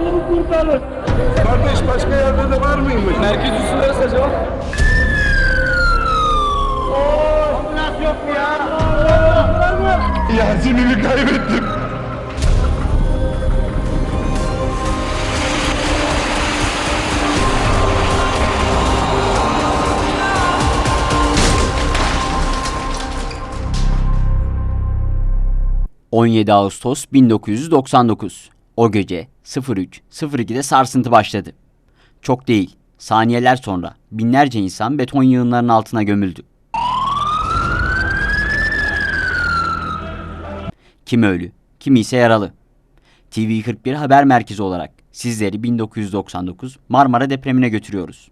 oğlumu kurtarın. Kardeş başka yerde de var mıymış? Merkez üstünde acaba? Oo, oh! ambulans yok mu ya? Yasemin'i kaybettim. ...17 Ağustos 1999. O gece 03.02'de sarsıntı başladı. Çok değil, saniyeler sonra binlerce insan beton yığınlarının altına gömüldü. Kimi ölü, kimi ise yaralı. TV41 haber merkezi olarak sizleri 1999 Marmara depremine götürüyoruz.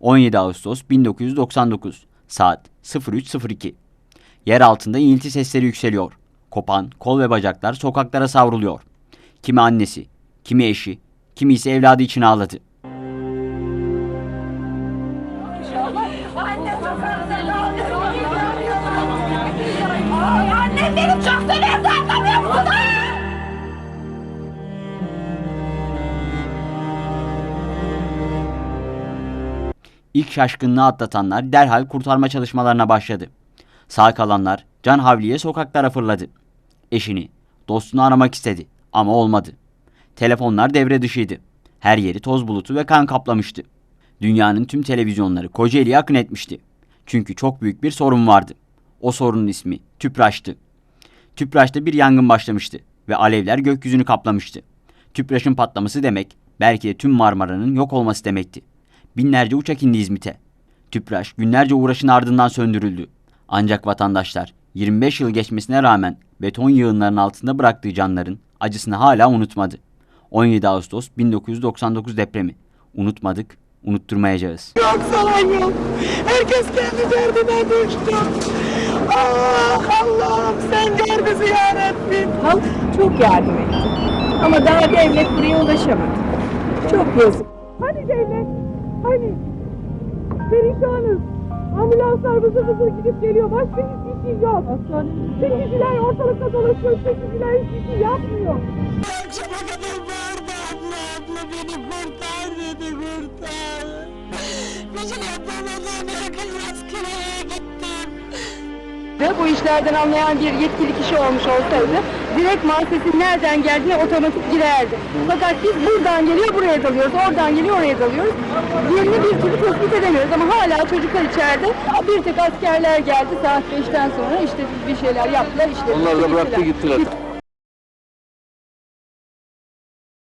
17 Ağustos 1999 saat 03.02 Yer altında inilti sesleri yükseliyor. Kopan kol ve bacaklar sokaklara savruluyor. Kimi annesi, kimi eşi, kimi ise evladı için ağladı. İlk şaşkınlığı atlatanlar derhal kurtarma çalışmalarına başladı. Sağ kalanlar can havliye sokaklara fırladı. Eşini, dostunu aramak istedi ama olmadı. Telefonlar devre dışıydı. Her yeri toz bulutu ve kan kaplamıştı. Dünyanın tüm televizyonları Kocaeli'ye akın etmişti. Çünkü çok büyük bir sorun vardı. O sorunun ismi Tüpraş'tı. Tüpraş'ta bir yangın başlamıştı ve alevler gökyüzünü kaplamıştı. Tüpraş'ın patlaması demek belki de tüm Marmara'nın yok olması demekti. Binlerce uçak indi İzmit'e. Tüpraş günlerce uğraşın ardından söndürüldü. Ancak vatandaşlar 25 yıl geçmesine rağmen beton yığınlarının altında bıraktığı canların acısını hala unutmadı. 17 Ağustos 1999 depremi. Unutmadık, unutturmayacağız. Yok falan yok. Herkes kendi derdine düştü. Ah Allah'ım sen gör bizi yarabbim. Halk çok yardım etti. Ama daha devlet buraya ulaşamadı. Çok yazık. Hani devlet? Hani? Perişanız. Ambulanslar vızır vızır gidip geliyor. Başka hiçbir şey yok. Çekiciler ortalıkta dolaşıyor. Çekiciler hiçbir şey yapmıyor. Abla beni kurtar dedi kurtar. Bütün ablalarla bırakın askereye gittim. Ve bu işlerden anlayan bir yetkili kişi olmuş olsaydı direktman sesin nereden geldiğine otomatik girerdi. Fakat biz buradan geliyor buraya dalıyoruz, oradan geliyor oraya dalıyoruz. Yerini bir türlü tespit edemiyoruz ama hala çocuklar içeride. Bir tek askerler geldi saat 5'ten sonra işte bir şeyler yaptılar işte. Onlar da bıraktı gittiler.